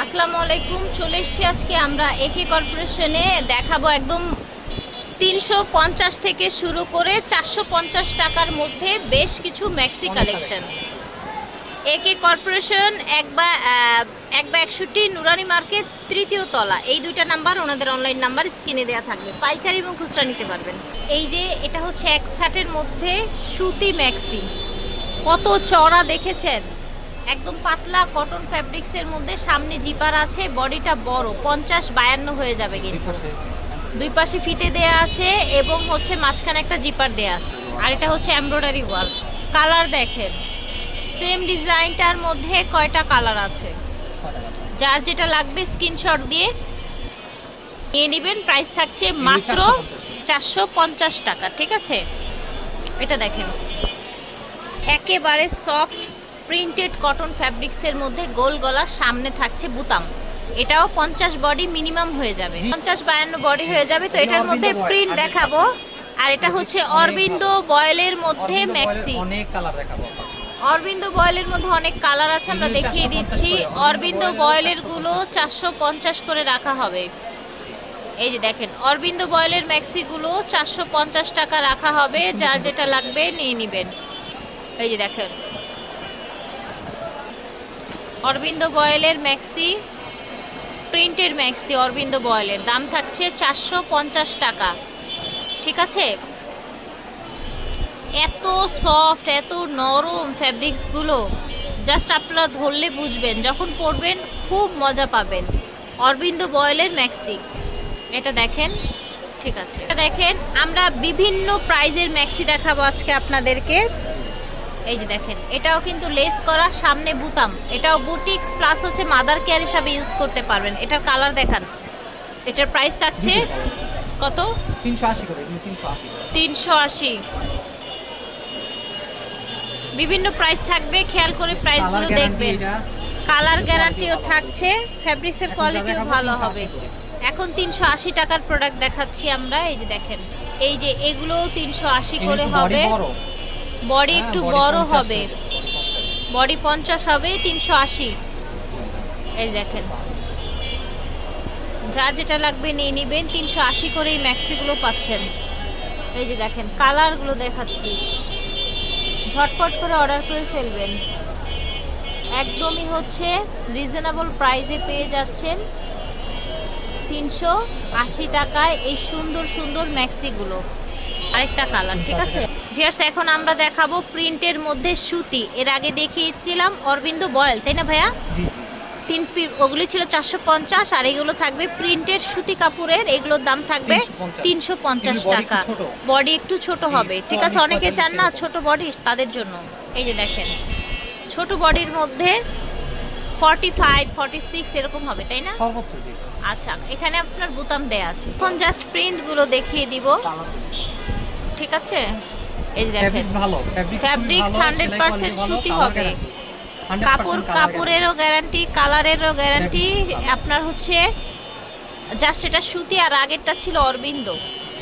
আসসালামু আলাইকুম চলে এসেছি আজকে আমরা একে কর্পোরেশনে দেখাবো একদম তিনশো পঞ্চাশ থেকে শুরু করে চারশো পঞ্চাশ টাকার মধ্যে বেশ কিছু ম্যাক্সি কালেকশন একে কর্পোরেশন এক বা এক বা একষট্টি নুরানি মার্কেট তৃতীয় তলা। এই দুইটা নাম্বার ওনাদের অনলাইন নাম্বার স্ক্রিনে দেওয়া থাকবে। পাইকারি এবং খুচরা নিতে পারবেন। এই যে এটা হচ্ছে এক ছাটের মধ্যে সুতি ম্যাক্সি কত চড়া দেখেছেন? একদম পাতলা কটন ফ্যাব্রিক্সের মধ্যে সামনে জিপার আছে বডিটা বড় পঞ্চাশ বায়ান্ন হয়ে যাবে কিন্তু। দুই পাশে। ফিতে দেয়া আছে এবং হচ্ছে মাঝখানে একটা জিপার দেয়া আছে। আর এটা হচ্ছে এমব্রয়ডারি ওয়ার্ক কালার দেখেন সেম ডিজাইনটার মধ্যে কয়টা কালার আছে? যার যেটা লাগবে স্ক্রিনশট দিয়ে নিয়ে নেবেন। প্রাইস থাকছে মাত্র চারশো পঞ্চাশ। টাকা ঠিক আছে? এটা দেখেন একেবারে সফট প্রিন্টেড কটন ফ্যাব্রিক্সের মধ্যে গোল গলার সামনে থাকছে বুতাম। এটাও পঞ্চাশ বডি মিনিমাম হয়ে যাবে। পঞ্চাশ বায়ান্ন বডি হয়ে যাবে তো এটার মধ্যে প্রিন্ট দেখাবো। আর এটা হচ্ছে অরবিন্দ বয়েলের মধ্যে ম্যাক্সি। অনেক কালার দেখাবো। অরবিন্দ বয়েলের মধ্যে অনেক কালার আছে আমরা দেখিয়ে দিচ্ছি। অরবিন্দ বয়েলেরগুলো চারশো পঞ্চাশ করে রাখা হবে। এই যে দেখেন অরবিন্দ বয়েলের ম্যাক্সিগুলো চারশো পঞ্চাশ টাকা রাখা হবে। যার যেটা লাগবে নিয়ে নেবেন। এই যে দেখেন অরবিন্দ বয়েলের ম্যাক্সি, প্রিন্টের ম্যাক্সি অরবিন্দ বয়েলের দাম থাকছে চারশো পঞ্চাশ টাকা। ঠিক আছে? এত সফট, এত নরম ফ্যাব্রিক্সগুলো। জাস্ট আপনারা ধরলে বুঝবেন, যখন পরবেন খুব মজা পাবেন। অরবিন্দ বয়েলের ম্যাক্সি। এটা দেখেন, ঠিক আছে। এটা দেখেন, আমরা বিভিন্ন প্রাইজের ম্যাক্সি দেখাবো আজকে আপনাদেরকে। এই যে দেখেন এটাও কিন্তু লেস করা সামনে বুতাম। এটাও বুটিক্স প্লাস হচ্ছে মাদার কেয়ার হিসাবে ইউজ করতে পারবেন। এটার কালার দেখান। এটার প্রাইস থাকছে কত? তিনশো আশি করে তিনশো আশি বিভিন্ন প্রাইস থাকবে খেয়াল করে প্রাইসগুলো দেখবেন। কালার গ্যারান্টিও থাকছে ফ্যাব্রিক্সের কোয়ালিটিও ভালো হবে। এখন তিনশো আশি টাকার প্রোডাক্ট দেখাচ্ছি আমরা এই যে দেখেন। এই যে এগুলোও তিনশো আশি করে হবে। বডি হ্যাঁ, একটু বড় হবে। বডি পঞ্চাশ হবে তিনশো আশি। এই দেখেন। যা যেটা লাগবে নিয়ে নেবেন তিনশো আশি করে এই ম্যাক্সিগুলো পাচ্ছেন। এই যে দেখেন কালারগুলো দেখাচ্ছি। ঝটপট করে অর্ডার করে ফেলবেন। একদমই হচ্ছে রিজনেবল প্রাইসে পেয়ে যাচ্ছেন তিনশো আশি টাকায় এই সুন্দর সুন্দর ম্যাক্সিগুলো। আরেকটা কালার ঠিক আছে? ভিয়ার্স এখন আমরা দেখাবো প্রিন্টের মধ্যে সুতি। এর আগে দেখিয়েছিলাম অরবিন্দ বয়েল তাই না ভাইয়া? তিন পি- ওগুলি ছিল চারশো পঞ্চাশ আর এগুলো থাকবে প্রিন্টের সুতি কাপড়ের। এগুলোর দাম থাকবে তিনশো পঞ্চাশ। টাকা। বডি একটু ছোট হবে। ঠিক আছে অনেকে চান না ছোট বডি তাদের জন্য। এই যে দেখেন ছোট বডির মধ্যে ফর্টি ফাইভ ফর্টি সিক্স এরকম হবে তাই না? আচ্ছা এখানে আপনার বোতাম দেয়া আছে। এখন জাস্ট প্রিন্টগুলো দেখিয়ে দিব। ঠিক আছে? এই যে দেখেন। ভালো Fabrics 100% সুতি হবে। কাপড় কাপড়েরও গ্যারান্টি কালারেরও গ্যারান্টি আপনার হচ্ছে জাস্ট এটা সুতি আর আগেরটা ছিল অরবিন্দ।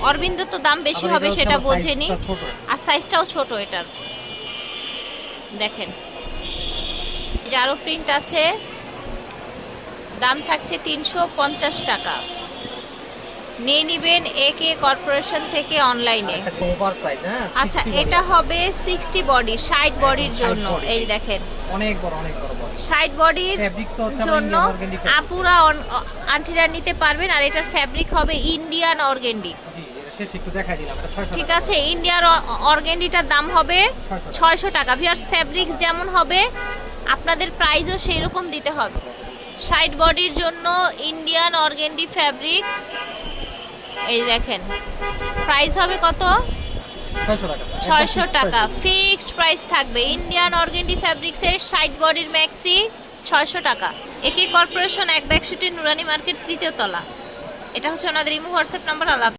অরবিন্দ তো দাম বেশি হবে সেটা বোঝেনি। আর সাইজটাও ছোট এটার। দেখেন। এই যে প্রিন্ট আছে। দাম থাকছে তিনশো পঞ্চাশ টাকা। নিয়ে নিবেন এ কে কর্পোরেশন থেকে অনলাইনে। সাইজ হ্যাঁ? আচ্ছা এটা হবে সিক্সটি বডি ষাট বডির জন্য এই দেখেন। অনেক বড় অনেক বড় বড় বডির জন্য আপুরা আন্টিরা নিতে পারবেন আর এটার ফ্যাব্রিক হবে ইন্ডিয়ান অর্গেন্ডি জি এটা শেষ একটু দেখাই দিলাম এটা 600 ঠিক। আছে ইন্ডিয়ার অর্গেন্ডিটার দাম হবে 600 ছয়শো টাকা। ভিয়ার্স ফ্যাব্রিক্স যেমন হবে আপনাদের প্রাইসও সেই রকম দিতে হবে। সাইড বডির জন্য ইন্ডিয়ান অর্গেন্ডি ফ্যাব্রিক এই দেখেন। প্রাইস হবে কত? ছয়শো টাকা। ফিক্সড প্রাইস থাকবে। ইন্ডিয়ান অর্গেন্ডি ফ্যাব্রিক্সের সাইড বডির ম্যাক্সি ছয়শো টাকা। একে কর্পোরেশন এক ব্যাকশুটি নুরানি মার্কেট তৃতীয় তলা। এটা হচ্ছে ওনাদের ইমো হোয়াটসঅ্যাপ নাম্বার আলাপ।